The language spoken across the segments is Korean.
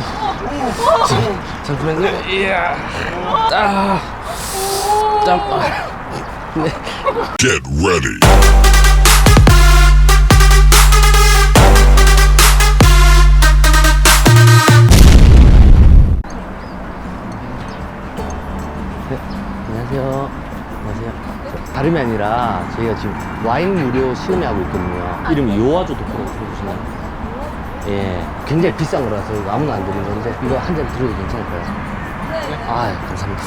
자, 잠시만요. 이야. 아. 짬. 아. 네. Get ready. 네, 안녕하세요. 다름이 아니라 저희가 지금 와인 무료 시음회 하고 있거든요. 이름이 요아조 도코라고 들어보시나요? 예, 굉장히 비싼 거라서 이거 아무나 안 드리는 건데 이거 한 잔 드려도 괜찮을까요? 네. 아, 감사합니다.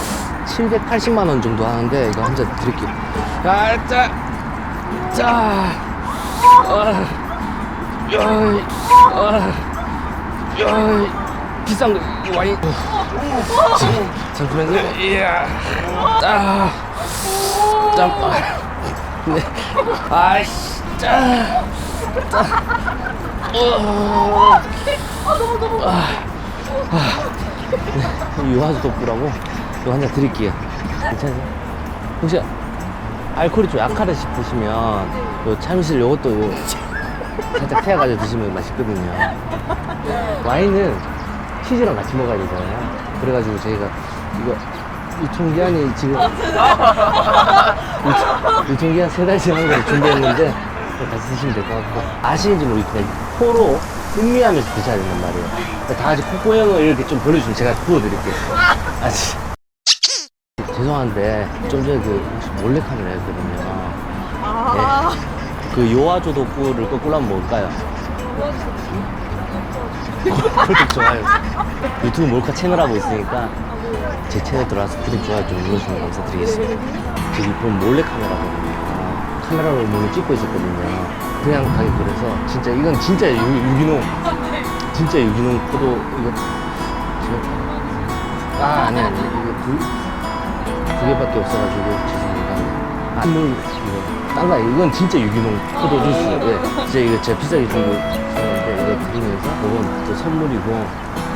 780만 원 정도 하는데 이거 한 잔 드릴게요. 야, 짜, 짜, 아, 야, 아, 야, 비싼 거 와인. 자, 잠시만요. 이야. 아. 짬. 아. 네. 아이씨. 짜. 짜. 어. 아. 아. 네. 유화수 덕구라고 이거 한 잔 드릴게요. 괜찮으세요? 혹시 알코올이 좀 약하다 싶으시면 요 참이슬 요것도 요 살짝 태워가지고 드시면 맛있거든요. 와인은 치즈랑 같이 먹어야 되잖아요. 그래가지고 저희가 이거 유통기한이 지금 유통- 유통기한 세 달 지난 걸 준비했는데 같이 드시면 될 것 같고 아시는지 모르겠지만 코로 음미하면서 드셔야 된단 말이에요. 그러니까 다 같이 콧구멍을 이렇게 좀 벌려주면 제가 부어드릴게요. 아시. 죄송한데 좀 전에 그 혹시 몰래카메라 했거든요. 네. 그 요아조 독구를 거꾸로 한번 먹을까요? 구독 좋아요. 유튜브 몰카 채널 하고 있으니까 제 채널 들어와서 구독 좋아요 좀 눌러주시면 감사드리겠습니다. 저기 보면 몰래 카메라거든요. 카메라로 몸을 찍고 있었거든요. 그냥 가기 그래서 진짜 이건 진짜 유, 유기농 진짜 유기농 포도 이거 지금 아 아니 아니 이거 두, 두 개밖에 없어가지고 죄송합니다. 아, 물 이거 딴거 아니에요. 이건 진짜 유기농 포도 주스. 예. 진짜 이거 제가 비싸게 주고 샀는데 이거 드리면서 이건 또 선물이고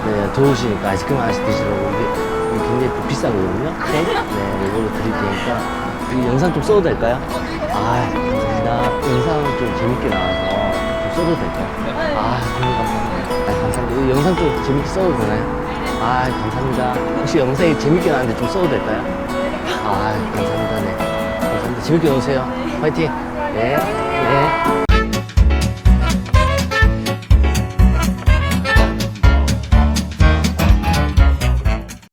네, 더우시니까 아이스크림 하나씩 드시라고 이게, 굉장히 또 비싼 거거든요. 네, 네 이걸로 드릴 테니까 이 영상 좀 써도 될까요? 아 감사합니다. 영상 좀 재밌게 나와서 좀 써도 될까요? 아 너무 감사합니다. 아, 감사합니다. 이 영상 좀 재밌게 써도 되나요? 아 감사합니다. 혹시 영상이 재밌게 나왔는데 좀 써도 될까요? 아 감사합니다. 네. 감사합니다. 재밌게 노세요. 화이팅. 네. 네.